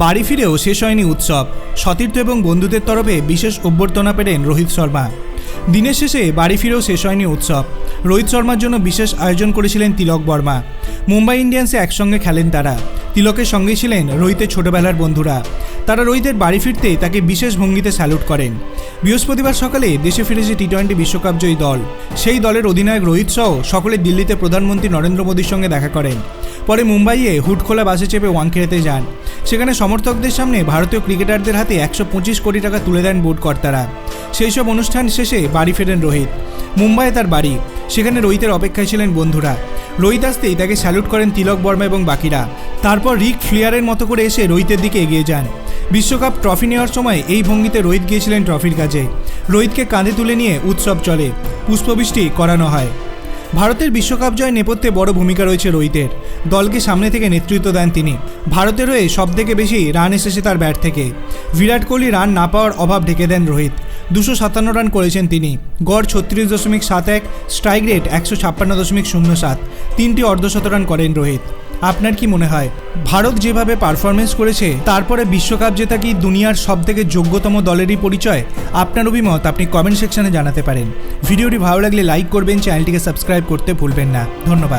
বাড়ি ফিরেও শেষ হয়নি উৎসব। সতীর্থ এবং বন্ধুদের তরফে বিশেষ অভ্যর্থনা পেলেন রোহিত শর্মা। দিনের শেষে বাড়ি ফিরেও শেষ হয়নি উৎসব। রোহিত শর্মার জন্য বিশেষ আয়োজন করেছিলেন তিলক বর্মা। মুম্বাই ইন্ডিয়ান্সে একসঙ্গে খেলেন তারা। তিলকের সঙ্গেই ছিলেন রোহিতের ছোটবেলার বন্ধুরা। তারা রোহিতের বাড়ি ফিরতে তাকে বিশেষ ভঙ্গিতে স্যালুট করেন। বৃহস্পতিবার সকালে দেশে ফিরেছে টি টোয়েন্টি বিশ্বকাপ জয়ী দল। সেই দলের অধিনায়ক রোহিত সহ সকলে দিল্লিতে প্রধানমন্ত্রী নরেন্দ্র মোদীর সঙ্গে দেখা করেন। পরে মুম্বাইয়ে হুটখোলা বাসে চেপে ওয়াংখেড়েতে যান। সেখানে সমর্থকদের সামনে ভারতীয় ক্রিকেটারদের হাতে একশো পঁচিশ কোটি টাকা তুলে দেন বোর্ড কর্তারা। সেই সব অনুষ্ঠান শেষে বাড়ি ফেরেন রোহিত। মুম্বাইয়ে তার বাড়ি। সেখানে রোহিতের অপেক্ষায় ছিলেন বন্ধুরা। রোহিত আসতেই তাকে স্যালুট করেন তিলক বর্মা এবং বাকিরা। তারপর রিক ফ্লিয়ারের মতো করে এসে রোহিতের দিকে এগিয়ে যান। বিশ্বকাপ ট্রফি নেওয়ার সময় এই ভঙ্গিতে রোহিত গিয়েছিলেন ট্রফির কাছে রোহিতকে কাঁধে তুলে নিয়ে উৎসব চলে। পুষ্পবৃষ্টি করানো হয়। ভারতের বিশ্বকাপ জয় নেপথ্যে বড় ভূমিকা রয়েছে রোহিতের। দলকে সামনে থেকে নেতৃত্ব দেন তিনি। ভারতের হয়ে সব থেকে বেশি রান এসেছে তার ব্যাট থেকে। বিরাট কোহলি রান না পাওয়ার অভাব ঢেকে দেন রোহিত। দুশো সাতান্ন রান করেছেন তিনি। গড় ছত্রিশ দশমিক সাত এক, স্ট্রাইক রেট একশো ছাপ্পান্ন দশমিক শূন্য সাত। তিনটি অর্ধশত রান করেন রোহিত। আপনার কি মনে হয়? ভারত যেভাবে পারফরমেন্স করেছে, তারপরে বিশ্বকাপ জেতা কি দুনিয়ার সব থেকে যোগ্যতম দলেরই পরিচয়? আপনার অভিমত আপনি কমেন্ট সেকশনে জানাতে পারেন। ভিডিওটি ভালো লাগলে লাইক করবেন চ্যানেলটিকে সাবস্ক্রাইব করতে ভুলবেন না। ধন্যবাদ।